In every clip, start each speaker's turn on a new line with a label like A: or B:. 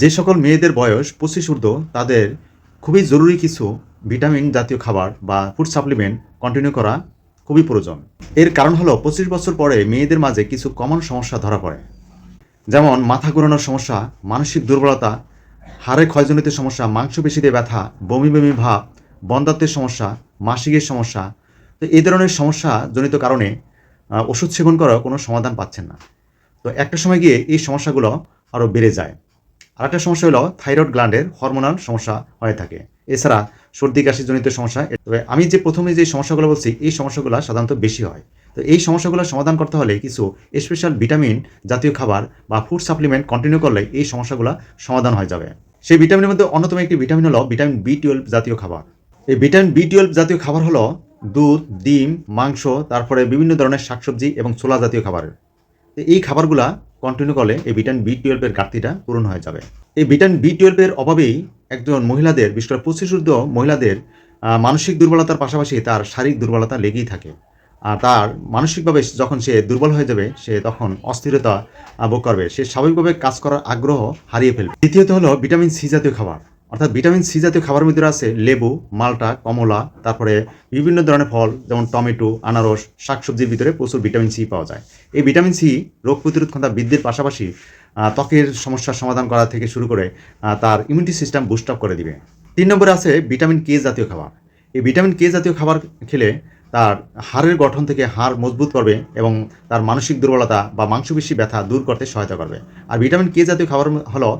A: যে সকল মেয়েদের বয়স পঁচিশ ঊর্ধ্ব, তাদের খুবই জরুরি কিছু ভিটামিন জাতীয় খাবার বা ফুড সাপ্লিমেন্ট কন্টিনিউ করা খুবই প্রয়োজন। এর কারণ হলো পঁচিশ বছর পরে মেয়েদের মাঝে কিছু কমন সমস্যা ধরা পড়ে। যেমন মাথা ঘোরানোর সমস্যা, মানসিক দুর্বলতা, হাড়ে ক্ষয়জনিত সমস্যা, মাংসপেশিতে ব্যথা, বমি বমি ভাব বন্ধাত্বের সমস্যা, মাসিকের সমস্যা। তো এই ধরনের সমস্যা জনিত কারণে ওষুধ সেবন করার কোনো সমাধান পাচ্ছেন না। তো একটা সময় গিয়ে এই সমস্যাগুলো আরও বেড়ে যায়। আরেকটা সমস্যা হলো থাইরয়েড গ্ল্যান্ডের হরমোনাল সমস্যা হয়ে থাকে। এছাড়া সর্দি, কাশি জনিত সমস্যা, তবে আমি যে প্রথমে যে সমস্যাগুলো বলছি, এই সমস্যাগুলো সাধারণত বেশি হয়। তো এই সমস্যাগুলো সমাধান করতে হলে কিছু স্পেশাল ভিটামিন জাতীয় খাবার বা ফুড সাপ্লিমেন্ট কন্টিনিউ করলে এই সমস্যাগুলো সমাধান হয়ে যাবে। সেই ভিটামিনের মধ্যে অন্যতম একটি ভিটামিন হলো ভিটামিন বি টুয়েলভ জাতীয় খাবার। এই ভিটামিন বি টুয়েলভ জাতীয় খাবার হলো দুধ, ডিম, মাংস, তারপরে বিভিন্ন ধরনের শাকসবজি এবং ছোলা জাতীয় খাবারের এই খাবারগুলা কন্টিনিউ করলে এই ভিটামিন বি টুয়েলভের ঘাটতিটা পূরণ হয়ে যাবে। এই ভিটামিন বি টুয়েলভের অভাবেই একজন মহিলাদের, বিশেষ করে ঊর্ধ্ব মহিলাদের মানসিক দুর্বলতার পাশাপাশি তার শারীরিক দুর্বলতা লেগেই থাকে। আর তার মানসিকভাবে যখন সে দুর্বল হয়ে যাবে, সে তখন অস্থিরতা ভোগ করবে। সে স্বাভাবিকভাবে কাজ করার আগ্রহ হারিয়ে ফেলবে। দ্বিতীয়ত হলো ভিটামিন সি জাতীয় খাবার। অর্থাৎ ভিটামিন সি জাতীয় খাবারের মধ্যে আছে লেবু, মালটা, কমলা, তারপরে বিভিন্ন ধরনের ফল, যেমন টমেটো, আনারস, শাকসবজির ভিতরে প্রচুর ভিটামিন সি পাওয়া যায়। এই ভিটামিন সি রোগ প্রতিরোধ ক্ষমতা বৃদ্ধির পাশাপাশি ত্বকের সমস্যার সমাধান করা থেকে শুরু করে তার ইমিউনিটি সিস্টেম বুস্ট আপ করে দিবে। তিন নম্বরে আছে ভিটামিন কে জাতীয় খাবার। এই ভিটামিন কে জাতীয় খাবার খেলে তার হাড়ের গঠন থেকে হাড় মজবুত করবে এবং তার মানসিক দুর্বলতা বা মাংসপেশি ব্যথা দূর করতে সহায়তা করবে। আর ভিটামিন কে জাতীয় খাবার হলো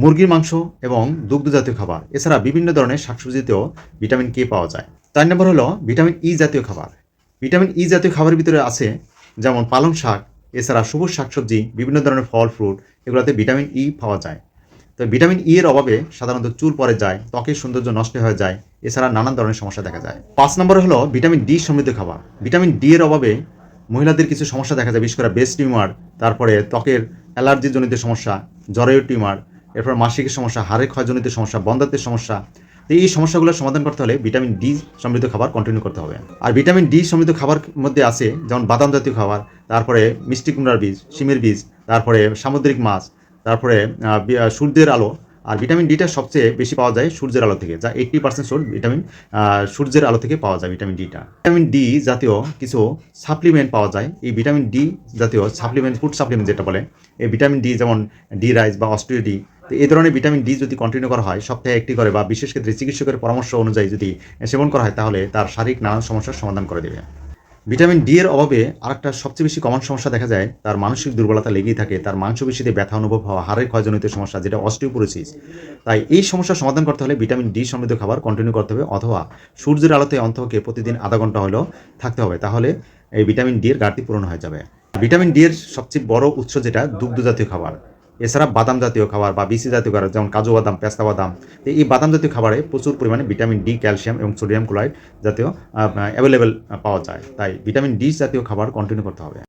A: মুরগির মাংস এবং দুগ্ধ জাতীয় খাবার, এছাড়া বিভিন্ন ধরনের শাকসবজিতেও ভিটামিন কে পাওয়া যায়। চার নম্বর হলো ভিটামিন ই জাতীয় খাবার। ভিটামিন ই জাতীয় খাবারের ভিতরে আছে যেমন পালং শাক, এছাড়া সবুজ শাকসবজি, বিভিন্ন ধরনের ফল, ফ্রুট, এগুলোতে ভিটামিন ই পাওয়া যায়। তো ভিটামিন ই এর অভাবে সাধারণত চুল পড়ে যায়, ত্বকের সৌন্দর্য নষ্ট হয়ে যায়, এছাড়া নানান ধরনের সমস্যা দেখা যায়। পাঁচ নম্বরে হলো ভিটামিন ডি সমৃদ্ধ খাবার। ভিটামিন ডি এর অভাবে মহিলাদের কিছু সমস্যা দেখা যায়, বিশেষ করে বেস্ট টিউমার তারপরে ত্বকের অ্যালার্জিজনিত সমস্যা জরায়ু টিউমার এরপর মাসিকের সমস্যা, হাড়ের ক্ষয়জনিত সমস্যা বন্ধাত্বের সমস্যা। এই সমস্যাগুলো সমাধান করতে হলে ভিটামিন ডি সমৃদ্ধ খাবার কন্টিনিউ করতে হবে। আর ভিটামিন ডি সমৃদ্ধ খাবার মধ্যে আছে যেমন বাদাম জাতীয় খাবার, তারপরে মিষ্টি কুমড়ার বীজ, শিমের বীজ, তারপরে সামুদ্রিক মাছ, তারপরে সূর্যের আলো। আর ভিটামিন ডিটা সবচেয়ে বেশি পাওয়া যায় সূর্যের আলো থেকে। যা এইট্টি পার্সেন্ট সোর্স ভিটামিন সূর্যের আলো থেকে পাওয়া যায় ভিটামিন ডিটা ভিটামিন ডি জাতীয় কিছু সাপ্লিমেন্ট পাওয়া যায়। এই ভিটামিন ডি জাতীয় সাপ্লিমেন্ট ফুড সাপ্লিমেন্ট যেটা বলে, এই ভিটামিন ডি যেমন ডি রাইস বা অস্ট্রিও ডি তো এই ধরনের ভিটামিন ডি যদি কন্টিনিউ করা হয়, সপ্তাহে একটি করে বা বিশেষ ক্ষেত্রে চিকিৎসকের পরামর্শ অনুযায়ী যদি সেবন করা হয়, তাহলে তার শারীরিক নানান সমস্যার সমাধান করে দেবে। ভিটামিন ডি এর অভাবে আরেকটা সবচেয়ে বেশি কমন সমস্যা দেখা যায়, তার মানসিক দুর্বলতা লেগেই থাকে, তার মাংসপেশিতে ব্যথা অনুভব হওয়া, হাড়ের ক্ষয়জনিত সমস্যা, যেটা অস্টিওপোরোসিস তাই এই সমস্যার সমাধান করতে হলে ভিটামিন ডি সমৃদ্ধ খাবার কন্টিনিউ করতে হবে, অথবা সূর্যের আলোতে অন্তকে প্রতিদিন আধা ঘণ্টা হলেও থাকতে হবে, তাহলে এই ভিটামিন ডি এর ঘাটতি পূরণ হয়ে যাবে। ভিটামিন ডি এর সবচেয়ে বড় উৎস যেটা দুগ্ধ জাতীয় খাবার। এছাড়া বাদাম জাতীয় খাবার বা বিসি জাতীয় খাবার, যেমন কাজু বাদাম, পেস্তা বাদাম এই বাদাম জাতীয় খাবারে প্রচুর পরিমাণে ভিটামিন ডি, ক্যালসিয়াম এবং সোডিয়াম ক্লোরাইড জাতীয় অ্যাভেলেবেল পাওয়া যায়। তাই ভিটামিন ডি জাতীয় খাবার কন্টিনিউ করতে হবে।